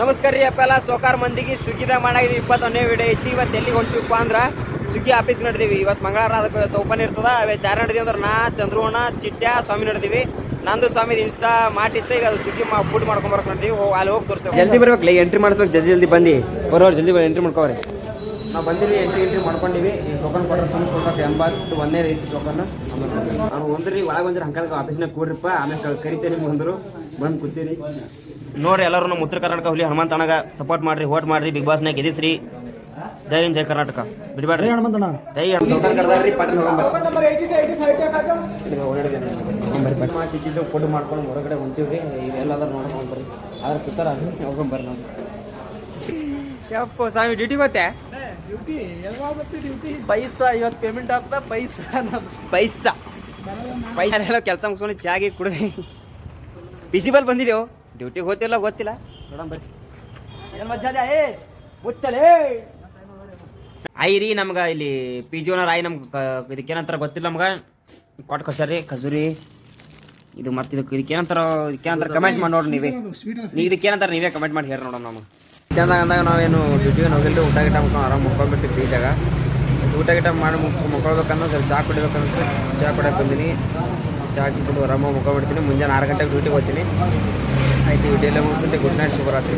ನಮಸ್ಕಾರ ರೀ ಅಪ್ಪೆಲ್ಲ ಸೋಕಾರ ಮಂದಿಗೆ ಸ್ವಿಗ್ಗಿದಾಗ ಮಾಡಾಗಿದ್ವಿ ಇಪ್ಪತ್ತೊಂದನೇ ವಿಡಿಯೋ ಐತಿ. ಇವತ್ತು ಎಲ್ಲಿಗೆ ಹೊಂಟಿವಪ್ಪ ಅಂದ್ರೆ ಸ್ವಿಗ್ಗಿ ಆಫೀಸ್ ನಡೆದೀವಿ. ಇವತ್ತು ಮಂಗಳವಾರ ಅದಕ್ಕೆ ಇವತ್ತು ಓಪನ್ ಇರ್ತದ. ಇವತ್ತು ಯಾರು ನಡೆದೀವಿ ಅಂದ್ರೆ ನಾ ಚಂದ್ರವಣ ಚಿಟ್ಯ ಸ್ವಾಮಿ ನಡೆದೀವಿ. ನಂದು ಸ್ವಾಮಿ ಇನ್ಸ್ಟಾ ಮಾಡಿತ್ತು ಈಗ ಅದು ಸ್ವಿಗ್ಗಿ ಮಾ ಫುಡ್ ಹೊಂಟೀವಿ ಹೋ- ಅಲ್ಲಿ ಹೋಗಿ ತೋರಿಸ್ತೇವೆ. ಜಲ್ದಿ ಬರ್ಬೇಕು. ಎಂಟ್ರಿ ಮಾಡಿಸ್ಬೇಕು. ಜಲ್ದಿ ಜಲ್ದಿ ಬಂದು ಬರೋರು ಜಲ್ದಿ ಎಂಟ್ರಿ ಮಾಡ್ಕೋರಿ ನಾವು ಬಂದಿರಿ ಎಂಟ್ರಿ ಎಂಟ್ರಿ ಮಾಡ್ಕೊಂಡಿವಿ. ಈ ಟೋಕನ್ ಕೊಟ್ಟರೆ ಸುಮ್ಮನೆ ಕೊಡ್ಬೇಕು. ಎಂಬತ್ತು ಒಂದೇ ರೀತಿ ಟೋಕನ್ ಅವ್ರು ಒಂದ್ರಿ ಒಳಗೆ ಬಂದ್ರೆ ಹಂಕಲ್ಗೆ ಆಫೀಸ್ನಾಗ ಕೂಡ್ರಿಪ್ಪ. ಆಮೇಲೆ ಕರಿತೇನೆ ಬಂದರು ಬಂದು ಕೂತೀರಿ. ನೋಡ್ರಿ ಎಲ್ಲರೂ ನಮ್ಮ ಉತ್ತರ ಕರ್ನಾಟಕ ಹುಲಿ ಹನುಮಂತ ಅಣ್ಣಗ ಸಪೋರ್ಟ್ ಮಾಡ್ರಿ ಹೋಟ್ ಮಾಡ್ರಿ ಬಿಗ್ ಬಾಸ್ನಾಗ ಗೆದಿಸ್ರಿ ಜೈ ಹಿಂದ್ ಜೈ ಕರ್ನಾಟಕ. ಬಿಡ್ಬೇಡ್ರಿ ಹನುಮಂತಣ್ಣ ಜೈ ಟೋಕನ್ ಫೋಟೋ ಹೋಗ್ಬರ್ರಿ ಮಾಡ್ಕೊಂಡು ಹೊರಗಡೆ ಹೊಂಟಿವ್ರಿ. ಇವೆಲ್ಲದಾರ ನೋಡ್ಕೊಂಡು ಬರ್ರಿ. ಆದ್ರೆ ಕೂತಾರ ಹೋಗ್ಕೊಂಬರ್ರಿ ನಾವು. ಯಪ್ಪ ಸ್ವಾಮಿ ಡ್ಯೂಟಿ ಮತ್ತೆ? ಪೈಸಾ ಇವತ್ತು ಪೇಮೆಂಟ್ ಆಗ್ತಾ ಪೈಸಾ ಪೈಸಾ. ಪೈಸಾ. ಎಲ್ಲ ಕೆಲಸ ಮುಗಿಸ್ಕೊಂಡು ಚಾಗಿ ಕುಡ್ದೆ ಬಿಸಿಬಲ್ ಬಂದಿದೆವು ಡ್ಯೂಟಿಗೆ ಹೋತಿಲ್ಲ ಗೊತ್ತಿಲ್ಲ. ನೋಡೋಣ ಬರ್ರಿ. ಏನ್ ಮಜ್ಜಾದ ಏ ಮುಚ್ಚಲೇ ಆಯಿ ರೀ ನಮ್ಗೆ ಇಲ್ಲಿ ಪಿ ಜಿ ಓನರ್ ಆಯ್ ನಮ್ಗೆ ಇದಕ್ಕೇನಂತಾರ ಗೊತ್ತಿಲ್ಲ ನಮ್ಗೆ. ಕೊಟ್ಟು ಕಳ್ಸ್ಯಾರಿ ಖಜೂರಿ ಇದು ಮತ್ತೆ ಇದಕ್ಕೆ ಇದಕ್ಕೇನಂತಾರ ಇದಕ್ಕೇನಂತಾರ ಕಮೆಂಟ್ ಮಾಡಿ ನೋಡ್ರಿ ನೀವೇ. ನೀವು ಇದಕ್ಕೇನಂತಾರ ನೀವೇ ಕಮೆಂಟ್ ಮಾಡಿ ಹೇಳಿ ನೋಡೋಣ ನಮಗೆ. ಇದ್ದಾಗ ಅಂದಾಗ ನಾವೇನು ಡ್ಯೂಟಿಗೆ ಹೋಗಿಲ್ಲ ಊಟ ಗಿಟ ಮುಖ ಆರಾಮ್ ಮುಕ್ಕೊಂಡ್ಬಿಟ್ಟು ಬೀಜಾಗ ಊಟ ಗಿಟ ಮಾಡಿ ಮುಕ್ ಮುಕ್ಕೊಳ್ಬೇಕಂದ್ರೆ ಸ್ವಲ್ಪ ಚಾ ಕುಡಿಬೇಕು ಅನ್ಸುತ್ತೆ ಚಾ ಕುಡಿಯಕ್ಕೆ ಬಂದೀನಿ. ಚಾ ಕುಡಿದು ಆರಾಮಾಗಿ ಮುಕ್ಕೊಂಡ್ಬಿಡ್ತೀನಿ ಮುಂಜಾನೆ ಆರು ಗಂಟೆಗೆ ಡ್ಯೂಟಿಗೆ ಹೋಗ್ತೀನಿ ಆಯ್ತು ಡ್ಯೂಟಿ ಎಲ್ಲ ಮುಗಿಸುತ್ತೆ ಗುಡ್ ನೈಟ್ ಶುಭರಾತ್ರಿ